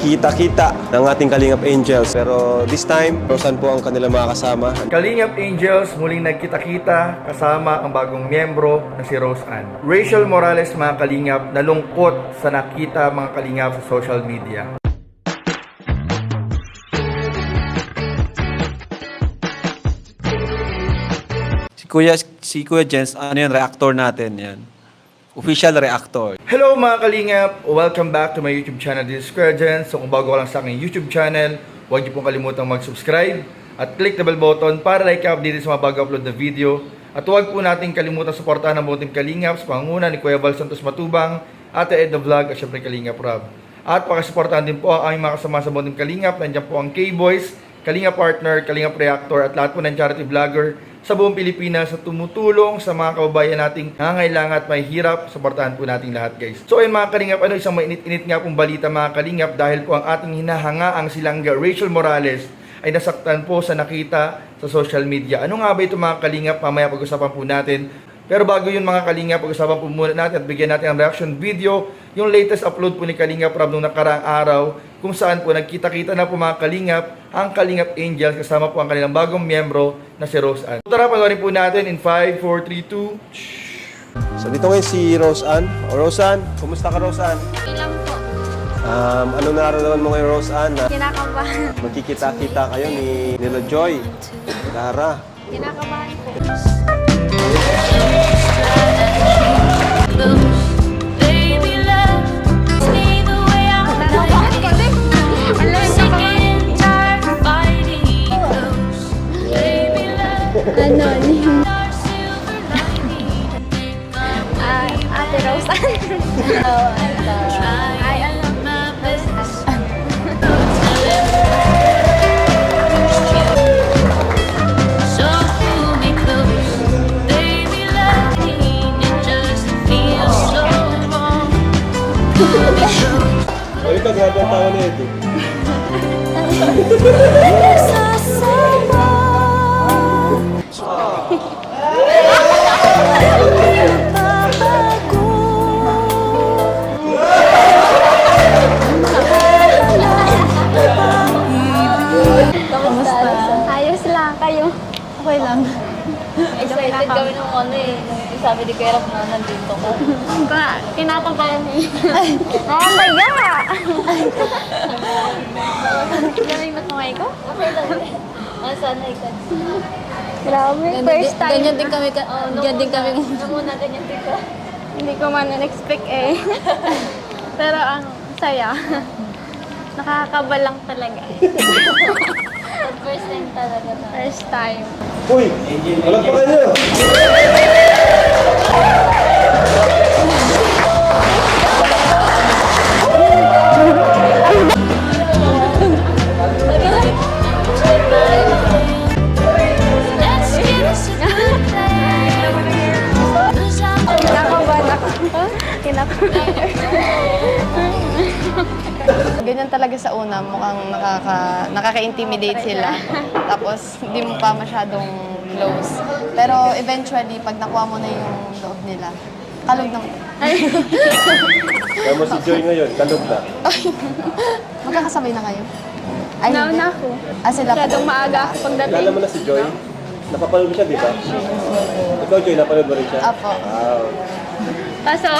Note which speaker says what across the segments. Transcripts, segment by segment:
Speaker 1: magkikita-kita ng ating Kalingap Angels. Pero this time, Rosan po ang kanilang mga kasama.
Speaker 2: Kalingap Angels muling nagkita-kita kasama ang bagong miyembro na si Rose Ann. Rachel Morales mga Kalingap nalungkot sa nakita mga Kalingap sa social media.
Speaker 3: Si Kuya, si Kuya Jens, ano yun, reactor natin yan. Official reactor.
Speaker 2: Hello mga Kalingap! Welcome back to my YouTube channel. This is. So kung bago ka lang sa aking YouTube channel, huwag niyo pong kalimutang mag-subscribe at click the bell button para like update sa mga bago upload na video. At huwag po natin kalimutan suportahan ang buong Team Kalingap sa pangunguna ni Kuya Val Santos Matubang, Ate Ed the Vlog at syempre Kalingap Rob. At pakisuportahan din po ang aming mga kasama sa buong Team Kalingap. Nandiyan po ang K-Boys, Kalingap Partner, Kalingap Reactor at lahat po ng charity vlogger sa buong Pilipinas sa tumutulong sa mga kababayan nating nangangailangan at may hirap. Suportahan po natin lahat guys. So ayun mga Kalingap, ano isang mainit-init nga pong balita mga Kalingap dahil po ang ating hinahanga ang silangga Rachel Morales ay nasaktan po sa nakita sa social media. Ano nga ba ito mga Kalingap? Mamaya pag-usapan po natin. Pero bago yun mga Kalingap, pag-usapan po muna natin at bigyan natin ang reaction video, yung latest upload po ni Kalingap Rob nung nakaraang araw, kung saan po nagkita-kita na po mga Kalingap, ang Kalingap Angels kasama po ang kanilang bagong miyembro na si Rose Ann. So tara, panoorin po natin in 5, 4, 3, 2,
Speaker 1: So dito ngayon si Roseanne. O Roseanne, kumusta ka Roseanne?
Speaker 4: Ilang po.
Speaker 1: Um, anong nararamdaman mo ngayon Roseanne na
Speaker 4: Kinakabahan.
Speaker 1: magkikita-kita kayo ni Nila Joy, Lara?
Speaker 4: Kinakabahan po.
Speaker 5: Baby feels so wrong. Hold me close.
Speaker 1: O ito, grabe ang tawa na ito.
Speaker 6: Okay lang.
Speaker 4: Excited kami nung ano eh. Nung sabi ni Kuya Rob na nandito ka. Kinakabahan eh. Oh my God! Galing na kamay ko? Okay lang. Ah, sanay ka. Grabe, first time.
Speaker 6: Ganyan din kami, ka,
Speaker 4: Oh,
Speaker 6: ganyan din kami.
Speaker 4: Nung una, ganyan din ka.
Speaker 6: Hindi ko man in-expect eh. Pero ang saya. Nakakaba lang talaga.
Speaker 4: First time talaga na.
Speaker 6: First time.
Speaker 1: Uy! Walang pa
Speaker 6: sa una, mukhang nakaka, nakaka-intimidate sila. Tapos, hindi mo pa masyadong close. Pero eventually, pag nakuha mo na yung loob nila, kalog naman.
Speaker 1: Kaya mo si Joy ngayon, kalog na.
Speaker 6: Magkakasabay na kayo? Ay, hindi.
Speaker 7: Nauna ako.
Speaker 6: Ah, sila
Speaker 7: Masyadong
Speaker 6: pa.
Speaker 7: maaga ako pagdating.
Speaker 1: Kilala mo na si Joy? Napapanood mo siya, di ba? Ikaw, Joy, napanood mo rin siya?
Speaker 6: Apo.
Speaker 1: Wow.
Speaker 7: Kaso,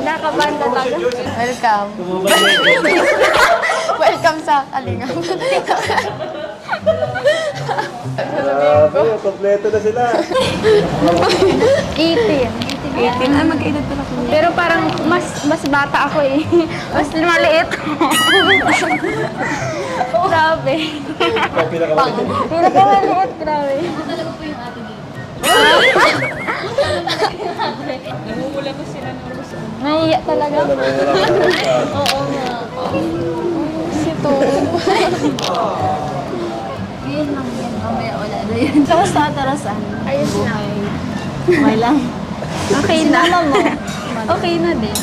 Speaker 7: nakabahan talaga.
Speaker 6: Welcome. Welcome sa Kalingap.
Speaker 1: Grabe, kompleto na sila.
Speaker 7: 18. 18. Ah, magkaedad pala ko. Pero parang mas mas bata ako eh. Mas maliit. grabe.
Speaker 1: Ikaw pinakamaliit.
Speaker 7: Pinakamaliit, grabe. Nahiya talaga.
Speaker 1: Ano, wala ka.
Speaker 7: Oo nga. Sito.
Speaker 4: Yun lang yan. Mamaya wala na yun.
Speaker 6: Kamusta ka, Tarasan?
Speaker 7: Ayos na.
Speaker 6: Okay lang.
Speaker 7: Okay na.
Speaker 6: mo?
Speaker 7: Okay na din.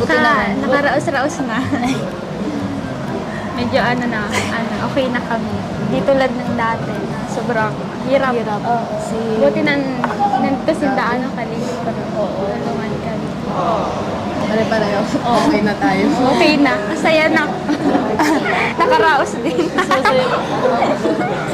Speaker 6: Buti naman.
Speaker 7: nakaraos-raos na. Medyo ano na, ano, okay na kami. Di tulad ng dati na sobrang hirap.
Speaker 6: Hirap.
Speaker 7: Si... Buti nan, nandito si Daan ng kaligid pa rin. Oo. Tulungan kami.
Speaker 6: Pare-pareho. Okay na tayo.
Speaker 7: Okay na. Masaya na. Nakaraos din.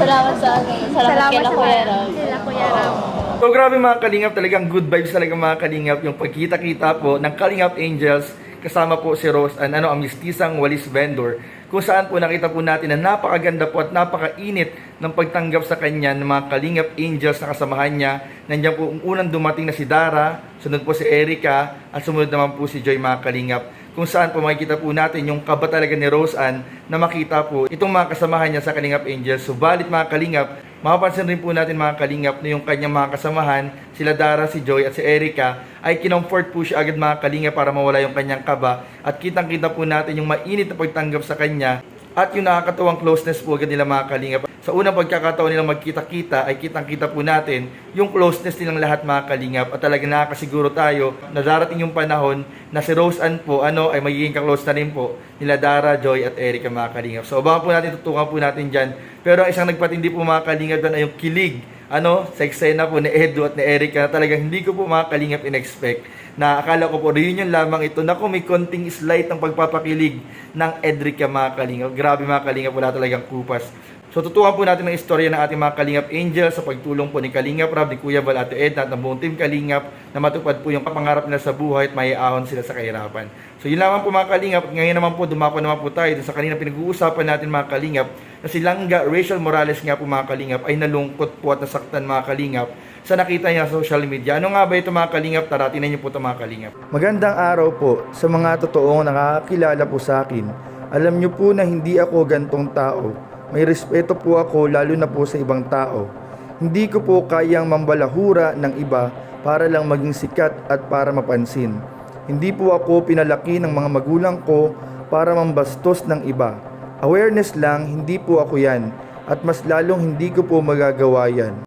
Speaker 4: Salamat sa akin. Salamat, kay
Speaker 7: sa
Speaker 4: Kuya Rob.
Speaker 7: Kila Kuya Rob.
Speaker 2: So grabe mga kalingap, talagang good vibes talaga mga kalingap. Yung pagkita-kita po ng Kalingap Angels kasama po si Rose and ano, ang mistisang walis vendor kung saan po nakita po natin na napakaganda po at napakainit ng pagtanggap sa kanya ng mga Kalingap Angels na kasamahan niya. Nandiyan po ang unang dumating na si Dara, sunod po si Erica, at sumunod naman po si Joy mga Kalingap kung saan po makikita po natin yung kaba talaga ni Rose Ann na makita po itong mga kasamahan niya sa Kalingap Angels. Subalit mga Kalingap, mapapansin rin po natin mga Kalingap na yung kanyang mga kasamahan, sila Dara, si Joy at si Erica, ay kinomfort po siya agad mga Kalingap para mawala yung kanyang kaba. At kitang-kita po natin yung mainit na pagtanggap sa kanya at yung nakakatuwang closeness po agad nila mga Kalingap. Sa unang pagkakataon nilang magkita-kita ay kitang-kita po natin yung closeness nilang lahat mga Kalingap at talagang nakakasiguro tayo na darating yung panahon na si Rose Ann po ano ay magiging kaklose na rin po nila Dara, Joy at Erica mga Kalingap. So abangan po natin, tutukan po natin dyan. Pero ang isang nagpatindi po mga Kalingap doon ay yung kilig ano, sa eksena po ni Edu at ni Erica na talagang hindi ko po mga kalingap in-expect na akala ko po reunion lamang ito na may konting slight ng pagpapakilig ng Edrica mga kalingap. Grabe mga kalingap, wala talagang kupas. So tutukan po natin ang istorya ng ating mga Kalingap Angel sa pagtulong po ni Kalingap Rab, ni Kuya Val, Ate Edna at ng buong team Kalingap na matupad po yung pangarap nila sa buhay at maiahon sila sa kahirapan. So yun lamang po mga Kalingap ngayon naman po dumako naman po tayo sa kanina pinag-uusapan natin mga Kalingap na si Langga Rachel Morales nga po mga Kalingap ay nalungkot po at nasaktan mga Kalingap sa nakita niya sa social media. Ano nga ba ito mga Kalingap? Tara, tinan niyo po ito mga Kalingap. Magandang araw po sa mga totoong nakakakilala po sa akin. Alam niyo po na hindi ako gantong tao. May respeto po ako lalo na po sa ibang tao. Hindi ko po kayang mambalahura ng iba para lang maging sikat at para mapansin. Hindi po ako pinalaki ng mga magulang ko para mambastos ng iba. Awareness lang, hindi po ako yan. At mas lalong hindi ko po magagawa yan.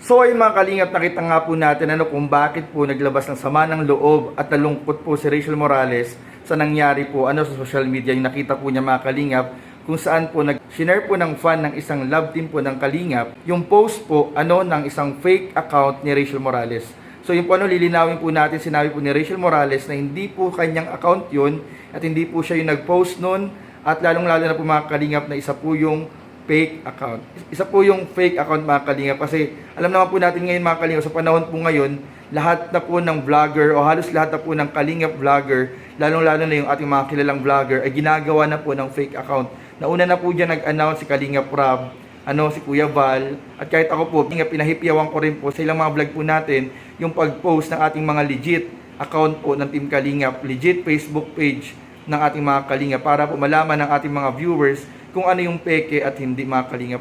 Speaker 2: So ayun mga kalingap, nakita nga po natin ano kung bakit po naglabas ng sama ng loob at nalungkot po si Rachel Morales sa nangyari po ano sa social media yung nakita po niya mga kalingap kung saan po nag-share po ng fan ng isang love team po ng kalingap yung post po ano ng isang fake account ni Rachel Morales. So yun po ano lilinawin po natin sinabi po ni Rachel Morales na hindi po kanyang account yun at hindi po siya yung nag-post nun at lalong lalo na po mga kalingap na isa po yung fake account. Isa po yung fake account mga kalingap kasi alam naman po natin ngayon mga kalingap sa panahon po ngayon lahat na po ng vlogger o halos lahat na po ng kalingap vlogger lalong lalo na yung ating mga kilalang vlogger ay ginagawa na po ng fake account. Nauna na po dyan nag-announce si Kalingap Rob, ano si Kuya Val at kahit ako po nga pinahipyawan ko rin po sa ilang mga vlog po natin yung pag-post ng ating mga legit account po ng Team Kalingap, legit Facebook page ng ating mga kalingap para po malaman ng ating mga viewers kung ano yung peke at hindi mga kalingap.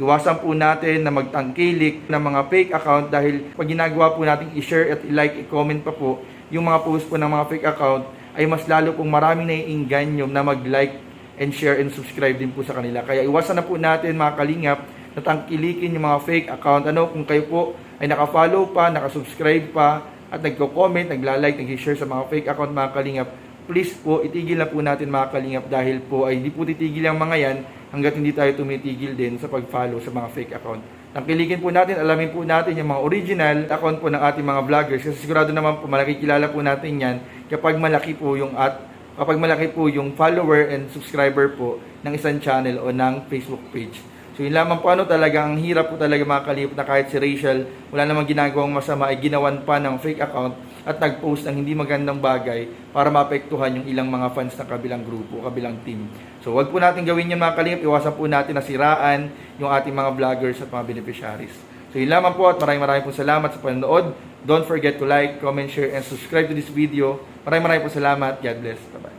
Speaker 2: Iwasan po natin na magtangkilik ng mga fake account dahil pag ginagawa po natin i-share at i-like, i-comment pa po yung mga post po ng mga fake account ay mas lalo pong maraming naiinganyo na mag-like and share and subscribe din po sa kanila. Kaya iwasan na po natin mga kalingap na tangkilikin yung mga fake account. Ano, kung kayo po ay naka-follow pa, naka-subscribe pa, at nagko-comment, nagla-like, nag-share sa mga fake account mga kalingap, please po, itigil na po natin mga kalingap dahil po ay hindi po titigil ang mga yan hanggat hindi tayo tumitigil din sa pag-follow sa mga fake account. Tangkilikin po natin, alamin po natin yung mga original account po ng ating mga vloggers kasi sigurado naman po malaki kilala po natin yan kapag malaki po yung at kapag malaki po yung follower and subscriber po ng isang channel o ng Facebook page. So yun lamang po ano talagang ang hirap po talaga mga kalip na kahit si Rachel wala namang ginagawang masama ay ginawan pa ng fake account at nag-post ng hindi magandang bagay para maapektuhan yung ilang mga fans ng kabilang grupo, kabilang team. So wag po natin gawin yun mga kalip, iwasan po natin na siraan yung ating mga vloggers at mga beneficiaries. So yun lamang po at maraming maraming po salamat sa panonood. Don't forget to like, comment, share, and subscribe to this video. Maraming maraming po salamat. God bless. Bye-bye.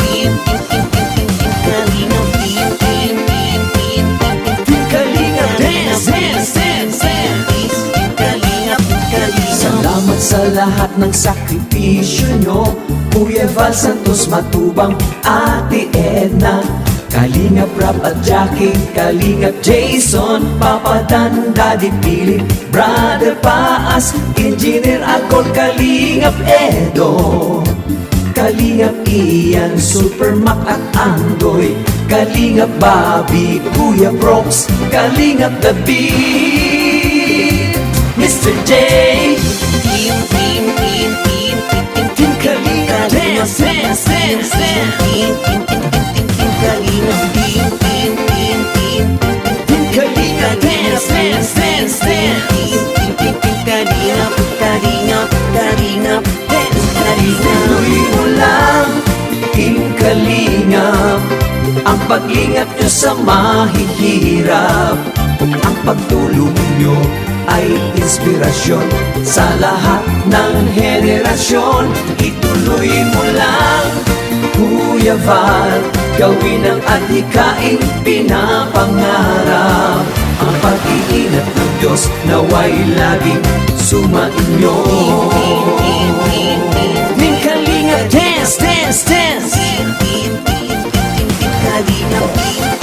Speaker 8: sa lahat ng sakripisyo nyo Kuya Val Santos Matubang, Ate Edna Kalingap Rap at Jackie, Kalingap Jason Papa Dan, Daddy Philip, Brother Paas Engineer Akol, Kalingap Edo Kalingap Ian, Super Mac at Andoy Kalingap Bobby, Kuya Prox Kalingap David Mr. J Team, team, team, team, team, team Kalingap Dance, dance, dance, dance Team, team, team, team Kalingap, Kalingap, Kalingap Dance, Kalingap Tuloy mo lang Team Kalingap Ang paglingap nyo sa mahihirap Ang pagtulong nyo ay inspirasyon sa lahat ng henerasyon. Ituloy mo lang, Kuya Val, gawin ang adhikaing pinapangarap. Ang pag-iingat ng Diyos naway laging sumainyo. Ning kalinga, dance, dance, dance! Kalinga,